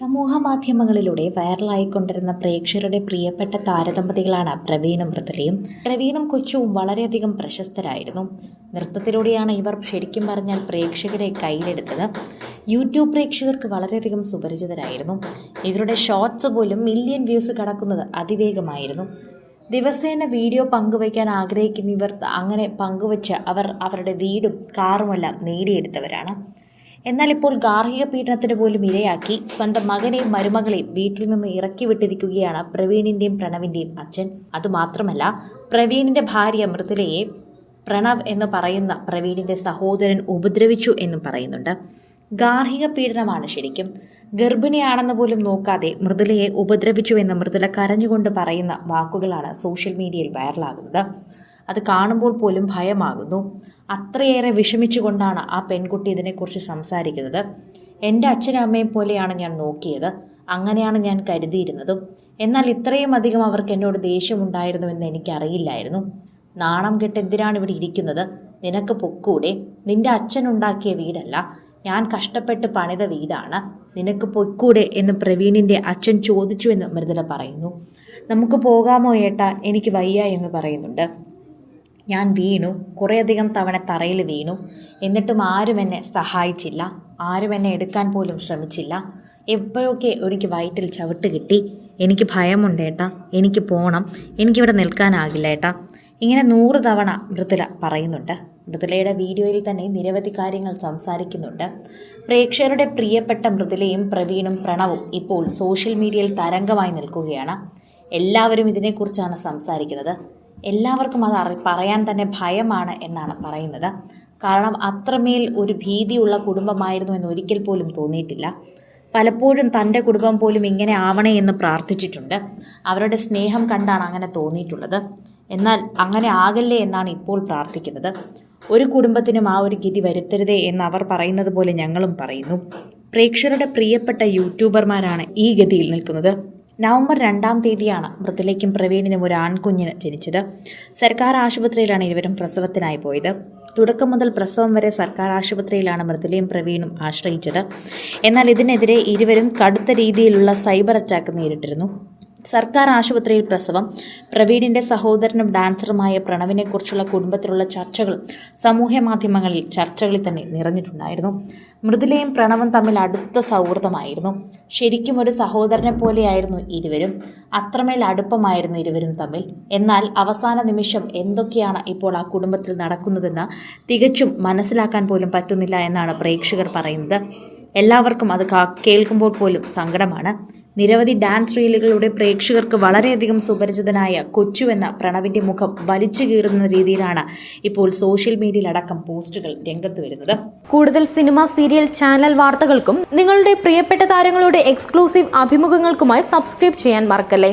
സമൂഹ മാധ്യമങ്ങളിലൂടെ വൈറലായിക്കൊണ്ടിരുന്ന പ്രേക്ഷകരുടെ പ്രിയപ്പെട്ട താരദമ്പതികളാണ് പ്രവീണും മൃദുലയും. പ്രവീണും കൊച്ചുവും വളരെയധികം പ്രശസ്തരായിരുന്നു. നൃത്തത്തിലൂടെയാണ് ഇവർ ശരിക്കും പറഞ്ഞാൽ പ്രേക്ഷകരെ കയ്യിലെടുത്തത്. യൂട്യൂബ് പ്രേക്ഷകർക്ക് വളരെയധികം സുപരിചിതരായിരുന്നു. ഇവരുടെ ഷോർട്സ് പോലും മില്യൺ വ്യൂസ് കടക്കുന്നത് അതിവേഗമായിരുന്നു. ദിവസേന വീഡിയോ പങ്കുവയ്ക്കാൻ ആഗ്രഹിക്കുന്ന ഇവർ അങ്ങനെ പങ്കുവച്ച് അവർ അവരുടെ വീടും കാറുമെല്ലാം നേടിയെടുത്തവരാണ്. എന്നാൽ ഇപ്പോൾ ഗാർഹിക പീഡനത്തിന് പോലും ഇരയാക്കി സ്വന്തം മകനെയും മരുമകളെയും വീട്ടിൽ നിന്ന് ഇറക്കി വിട്ടിരിക്കുകയാണ് പ്രവീണിന്റെയും പ്രണവിന്റെയും അച്ഛൻ. അതുമാത്രമല്ല പ്രവീണിന്റെ ഭാര്യ മൃദുലയെ പ്രണവ് എന്ന് പറയുന്ന പ്രവീണിന്റെ സഹോദരൻ ഉപദ്രവിച്ചു എന്നും പറയുന്നുണ്ട്. ഗാർഹിക പീഡനമാണ് ശരിക്കും. ഗർഭിണിയാണെന്ന് പോലും നോക്കാതെ മൃദുലയെ ഉപദ്രവിച്ചു എന്ന് മൃദുല കരഞ്ഞുകൊണ്ട് പറയുന്ന വാക്കുകളാണ് സോഷ്യൽ മീഡിയയിൽ വൈറലാകുന്നത്. അത് കാണുമ്പോൾ പോലും ഭയമാകുന്നു. അത്രയേറെ വിഷമിച്ചുകൊണ്ടാണ് ആ പെൺകുട്ടി ഇതിനെക്കുറിച്ച് സംസാരിക്കുന്നത്. എന്റെ അച്ഛനും അമ്മയും പോലെയാണ് ഞാൻ നോക്കിയത്. അങ്ങനെയാണ് ഞാൻ കരുതിയിരുന്നതും. എന്നാൽ ഇത്രയും അധികം അവർക്ക് എന്നോട് ദേഷ്യമുണ്ടായിരുന്നുവെന്ന് എനിക്കറിയില്ലായിരുന്നു. നാണം കെട്ട് എന്തിനാണ് ഇവിടെ ഇരിക്കുന്നത്? നിനക്ക് പൊക്കൂടെ? നിന്റെ അച്ഛൻ ഉണ്ടാക്കിയ വീടല്ല. ഞാൻ കഷ്ടപ്പെട്ട് പണിത വീടാണ്. നിനക്ക് പൊയ്ക്കൂടെ എന്ന് പ്രവീണിന്റെ അച്ഛൻ ചോദിച്ചു എന്ന് മൃദുല പറയുന്നു. നമുക്ക് പോകാമോ ഏട്ടാ? എനിക്ക് വയ്യ എന്ന് പറയുന്നുണ്ട്. ഞാൻ വീണു. കുറേയധികം തവണ തറയിൽ വീണു. എന്നിട്ടും ആരും എന്നെ സഹായിച്ചില്ല. ആരും എന്നെ എടുക്കാൻ പോലും ശ്രമിച്ചില്ല. എപ്പോഴൊക്കെ എനിക്ക് വയറ്റിൽ ചവിട്ട് കിട്ടി. എനിക്ക് ഭയമുണ്ട് ഏട്ടാ. എനിക്ക് പോകണം എനിക്കിവിടെ നിൽക്കാനാകില്ല ഏട്ടാ. ഇങ്ങനെ നൂറ് തവണ മൃദുല പറയുന്നുണ്ട്. മൃദുലയുടെ വീഡിയോയിൽ തന്നെ നിരവധി കാര്യങ്ങൾ സംസാരിക്കുന്നുണ്ട്. പ്രേക്ഷകരുടെ പ്രിയപ്പെട്ട മൃദുലയും പ്രവീണും പ്രണവും ഇപ്പോൾ സോഷ്യൽ മീഡിയയിൽ തരംഗമായി നിൽക്കുകയാണ്. എല്ലാവരും ഇതിനെക്കുറിച്ചാണ് സംസാരിക്കുന്നത്. എല്ലാവർക്കും അത് അറി പറയാൻ തന്നെ ഭയമാണ് എന്നാണ് പറയുന്നത്. കാരണം അത്രമേൽ ഒരു ഭീതിയുള്ള കുടുംബമായിരുന്നു എന്ന് ഒരിക്കൽ പോലും തോന്നിയിട്ടില്ല. പലപ്പോഴും തന്റെ കുടുംബം പോലും ഇങ്ങനെ ആവണേ എന്ന് പ്രാർത്ഥിച്ചിട്ടുണ്ട്. അവരുടെ സ്നേഹം കണ്ടാണ് അങ്ങനെ തോന്നിയിട്ടുള്ളത്. എന്നാൽ അങ്ങനെ ആകല്ലേ എന്നാണ് ഇപ്പോൾ പ്രാർത്ഥിക്കുന്നത്. ഒരു കുടുംബത്തിനും ആ ഒരു ഗതി വരുത്തരുതേ എന്ന് അവർ പറയുന്നത് പോലെ ഞങ്ങളും പറയുന്നു. പ്രേക്ഷകരുടെ പ്രിയപ്പെട്ട യൂട്യൂബർമാരാണ് ഈ ഗതിയിൽ നിൽക്കുന്നത്. നവംബർ രണ്ടാം തീയതിയാണ് മൃദുലയ്ക്കും പ്രവീണിനും ഒരു ആൺകുഞ്ഞിന് ജനിച്ചത്. സർക്കാർ ആശുപത്രിയിലാണ് ഇരുവരും പ്രസവത്തിനായി പോയത്. തുടക്കം മുതൽ പ്രസവം വരെ സർക്കാർ ആശുപത്രിയിലാണ് മൃദുലയും പ്രവീണും ആശ്രയിച്ചത്. എന്നാൽ ഇതിനെതിരെ ഇരുവരും കടുത്ത രീതിയിലുള്ള സൈബർ അറ്റാക്ക് നേരിട്ടിരുന്നു. സർക്കാർ ആശുപത്രിയിൽ പ്രസവം പ്രവീണിന്റെ സഹോദരനും ഡാൻസറുമായ പ്രണവിനെക്കുറിച്ചുള്ള കുടുംബത്തിലുള്ള ചർച്ചകൾ സമൂഹ മാധ്യമങ്ങളിൽ ചർച്ചകളിൽ തന്നെ നിറഞ്ഞിട്ടുണ്ടായിരുന്നു. മൃദുലയും പ്രണവും തമ്മിൽ അടുത്ത സൗഹൃദമായിരുന്നു. ശരിക്കും ഒരു സഹോദരനെ പോലെയായിരുന്നു ഇരുവരും. അത്രമേൽ അടുപ്പമായിരുന്നു ഇരുവരും തമ്മിൽ. എന്നാൽ അവസാന നിമിഷം എന്തൊക്കെയാണ് ഇപ്പോൾ ആ കുടുംബത്തിൽ നടക്കുന്നതെന്ന് തികച്ചും മനസ്സിലാക്കാൻ പോലും പറ്റുന്നില്ല എന്നാണ് പ്രേക്ഷകർ പറയുന്നത്. എല്ലാവർക്കും അത് കേൾക്കുമ്പോൾ പോലും സങ്കടമാണ്. നിരവധി ഡാൻസ് റീലുകളുടെ പ്രേക്ഷകർക്ക് വളരെയധികം സുപരിചിതനായ കൊച്ചു എന്ന പ്രണവിന്റെ മുഖം വലിച്ചു കീറുന്ന രീതിയിലാണ് ഇപ്പോൾ സോഷ്യൽ മീഡിയയിലടക്കം പോസ്റ്റുകൾ രംഗത്ത് വരുന്നത്. കൂടുതൽ സിനിമ സീരിയൽ ചാനൽ വാർത്തകൾക്കും നിങ്ങളുടെ പ്രിയപ്പെട്ട താരങ്ങളുടെ എക്സ്ക്ലൂസീവ് അഭിമുഖങ്ങൾക്കുമായി സബ്സ്ക്രൈബ് ചെയ്യാൻ മറക്കല്ലേ?